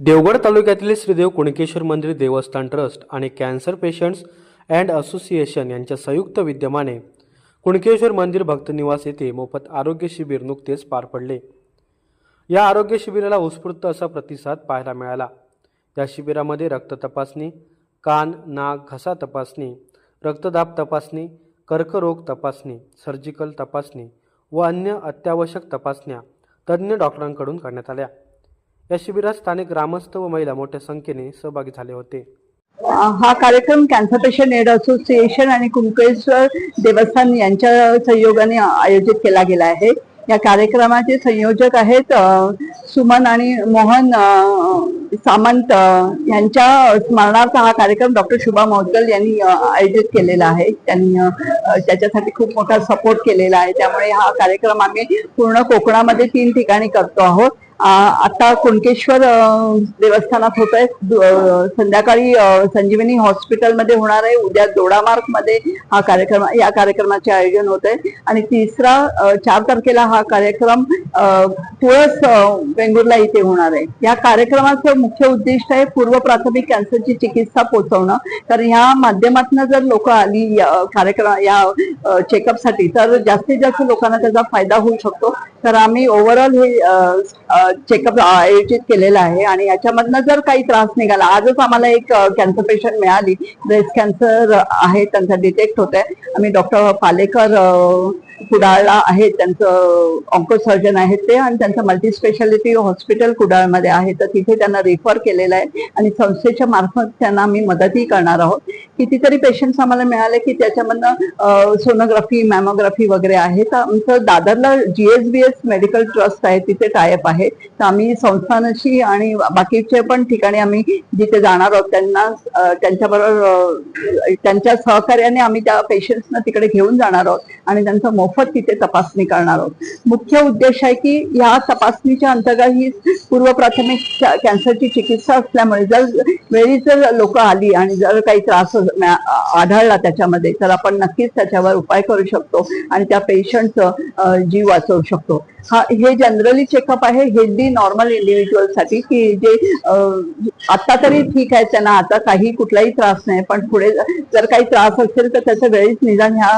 देवगड तालुक्यातील श्रीदेव कुणकेश्वर मंदिर देवस्थान ट्रस्ट आणि कॅन्सर पेशंट्स अँड असोसिएशन यांच्या संयुक्त विद्यमाने कुणकेश्वर मंदिर भक्तनिवास येथे मोफत आरोग्य शिबिर नुकतेच पार पडले. या आरोग्य शिबिराला उत्स्फूर्त असा प्रतिसाद पाहायला मिळाला. या शिबिरामध्ये रक्त तपासणी कान नाक घसा तपासणी रक्तदाब तपासणी कर्करोग तपासणी सर्जिकल तपासणी व अन्य अत्यावश्यक तपासण्या तज्ज्ञ डॉक्टरांकडून करण्यात आल्या. या शिबिरात स्थानिक ग्रामस्थ व महिला मोठ्या संख्येने सहभागी झाले होते. हा कार्यक्रम कॅन्सर पेशंट एड असोसिएशन आणि कुंकेश्वर देवस्थान यांच्या सहयोगाने आयोजित केला गेला आहे. या कार्यक्रमाचे संयोजक आहेत सुमन आणि मोहन सामंत यांच्या स्मरणार्थ हा कार्यक्रम डॉक्टर शुभा मौदगल यांनी आयोजित केलेला आहे. त्यांनी त्याच्यासाठी खूप मोठा सपोर्ट केलेला आहे. त्यामुळे हा कार्यक्रम आम्ही पूर्ण कोकणामध्ये तीन ठिकाणी करतो आहोत. आता कुणकेश्वर देवस्थानात होत आहे संध्याकाळी संजीवनी हॉस्पिटलमध्ये होणार आहे. उद्या दोडामार्गमध्ये हा कार्यक्रम या कार्यक्रमाचे आयोजन होत आहे. आणि तिसरा चार तारखेला हा कार्यक्रम तुळस वेंगुर्ला इथे होणार आहे. या कार्यक्रमाचं मुख्य उद्दिष्ट आहे पूर्व प्राथमिक कॅन्सरची चिकित्सा पोहोचवणं. तर ह्या माध्यमातून जर लोक आली कार्यक्रम या चेकअपसाठी तर जास्तीत जास्त लोकांना त्याचा फायदा होऊ शकतो. तर आम्ही ओव्हरऑल हे चेकअप आयोजित केलेला आहे आणि याच्यामधनं जर काही त्रास निघाला आजच आम्हाला एक कॅन्सर पेशंट मिळाली. ब्रेस्ट कॅन्सर आहे त्यांचा डिटेक्ट होत आहे आम्ही डॉक्टर पालेकर कुडाळला आहेत त्यांचं ऑन्कोसर्जन आहेत ते आणि त्यांचं मल्टी स्पेशालिटी हॉस्पिटल कुडाळमध्ये आहे. तर तिथे त्यांना रेफर केलेलं आहे आणि संस्थेच्या मार्फत त्यांना आम्ही मदतही करणार आहोत. कितीतरी पेशंट्स आम्हाला मिळाले की त्याच्यामधनं सोनोग्राफी मॅमोग्राफी वगैरे आहे. तर आमचं दादरला जीएसबीएस मेडिकल ट्रस्ट आहे तिथे टायअप आहे. तर आम्ही संस्थानाशी आणि बाकीचे पण ठिकाणी आम्ही जिथे जाणार आहोत त्यांना त्यांच्याबरोबर त्यांच्या सहकार्याने आम्ही त्या पेशंट्सना तिकडे घेऊन जाणार आहोत आणि त्यांचं मोफत तिथे तपासणी करणार आहोत. मुख्य उद्देश आहे की या तपासणीच्या अंतर्गत ही पूर्व प्राथमिक कॅन्सरची चिकित्सा असल्यामुळे जर वेळी जर लोक आली आणि जर काही त्रास आढळला त्याच्यामध्ये तर आपण नक्कीच त्याच्यावर उपाय करू शकतो आणि त्या पेशंटचं जीव वाचवू शकतो. हा हे जनरली चेकअप आहे हेल्दी नॉर्मल इंडिव्हिज्युअलसाठी की जे आता तरी ठीक आहे त्यांना आता काही कुठलाही त्रास नाही पण पुढे जर काही त्रास असेल तर त्याचं वेळीच निदान ह्या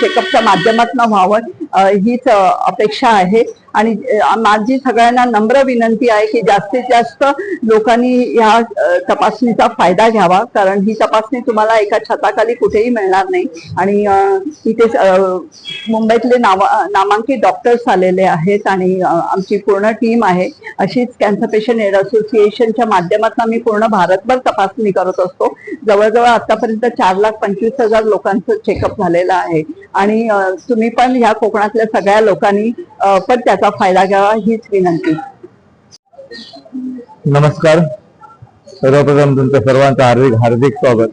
चेकअपच्या माध्यमातून व्हावं. हीच अपेक्षा आहे. आणि माझी सगळ्यांना नम्र विनंती आहे की जास्तीत जास्त लोकांनी ह्या तपासणीचा फायदा घ्यावा. कारण ही तपासणी तुम्हाला एका छताखाली कुठेही मिळणार नाही. आणि इथे मुंबईतले नावा नामांकित डॉक्टर्स आलेले आहेत आणि आमची पूर्ण टीम आहे. अशीच कॅन्सर पेशंट एड असोसिएशनच्या माध्यमातून आम्ही पूर्ण भारतभर तपासणी करत असतो. जवळजवळ आतापर्यंत चार लाख पंचवीस हजार लोकांचं चेकअप झालेलं आहे. आणि तुम्ही पण ह्या कोकणातल्या सगळ्या लोकांनी पण त्याचा फायदा घ्यावा हीच विनंती. नमस्कार. सर्वप्रथम तुमचं सर्वांचं हार्दिक हार्दिक स्वागत.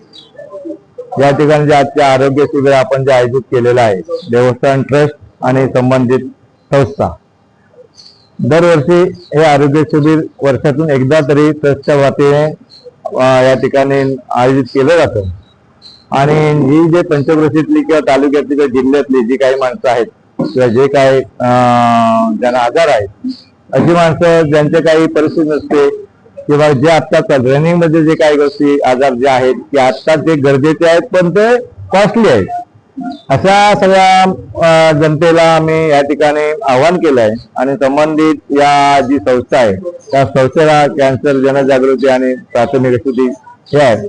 या ठिकाणी जे आजच्या आरोग्य शिबिर आपण जे आयोजित केलेलं आहे देवस्थान ट्रस्ट आणि संबंधित संस्था. दरवर्षी हे आरोग्य शिबिर वर्षातून एकदा तरी ट्रस्टच्या वतीने या ठिकाणी आयोजित केलं जातं. आणि ही जे पंचक्रोशीतली किंवा तालुक्यातली किंवा जिल्ह्यातली जी काही माणसं आहेत किंवा जे काही ज्यांना आजार आहेत अशी माणसं ज्यांचे काही परिस्थिती नसते किंवा जे आता रनिंगमध्ये जे काही गोष्टी आजार जे आहेत की आता ते गरजेचे आहेत पण ते कॉस्टली आहेत. अशा सगळ्या जनतेला आम्ही या ठिकाणी आव्हान केलं आहे आणि संबंधित या जी संस्था आहे त्या संस्थेला कॅन्सर जनजागृती आणि प्राथमिक स्थिती हे आहे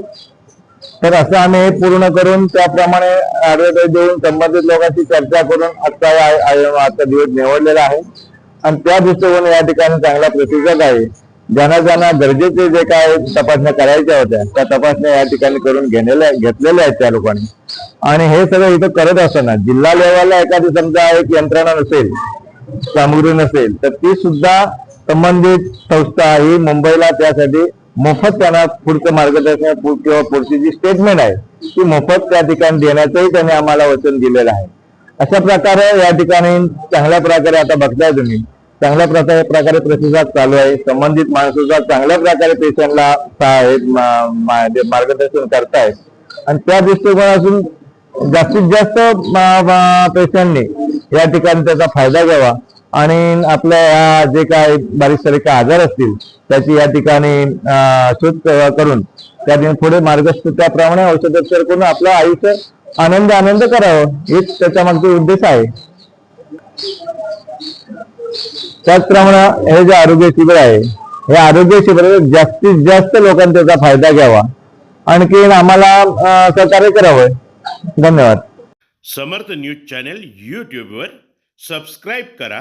तर असं आम्ही हे पूर्ण करून त्याप्रमाणे ऍडव्हर्टाईज देऊन संबंधित लोकांशी चर्चा करून आता या- दिवस निवडलेला आहे. आणि त्या दृष्टिकोन या ठिकाणी चांगला प्रतिसाद आहे. ज्यांना ज्यांना गरजेचे जे काय तपासण्या करायच्या होत्या त्या तपासण्या या ठिकाणी करून घेण्याला घेतलेल्या आहेत त्या लोकांनी. आणि हे सगळं इथं करत असताना जिल्हा लेवलला एखादी समजा एक यंत्रणा नसेल सामग्री नसेल तर ती सुद्धा संबंधित संस्था ही मुंबईला त्यासाठी मोफत त्यांना पुढचं मार्गदर्शन किंवा पुढची जी स्टेटमेंट आहे ती मोफत त्या ठिकाणी देण्याचंही त्यांनी आम्हाला वचन दिलेलं आहे. अशा प्रकारे या ठिकाणी चांगल्या प्रकारे आता बघताय तुम्ही चांगल्या प्रकारे प्रकारे प्रतिसाद चालू आहे. संबंधित माणसाचा चांगल्या प्रकारे पेशंटला मार्गदर्शन करतायत. आणि त्या दृष्टिकोनातून जास्तीत जास्त पेशंटने या ठिकाणी त्याचा फायदा घ्यावा. आणि आपल्या या जे काय बारीक सारीक आजार असतील त्याची या ठिकाणी शोध करून त्या पुढे मार्गस्थ त्याप्रमाणे औषधोपचार करून आपलं आयुष्य आनंद आनंद करावं हेच त्याच्या मागचा उद्देश आहे. त्याचप्रमाणे हे जे आरोग्य शिबिर आहे हे आरोग्य शिबिर जास्तीत जास्त लोकांनी त्याचा फायदा घ्यावा. आणखी आम्हाला सहकार्य करावं. धन्यवाद. समर्थ न्यूज चॅनल यूट्यूबवर सबस्क्राईब करा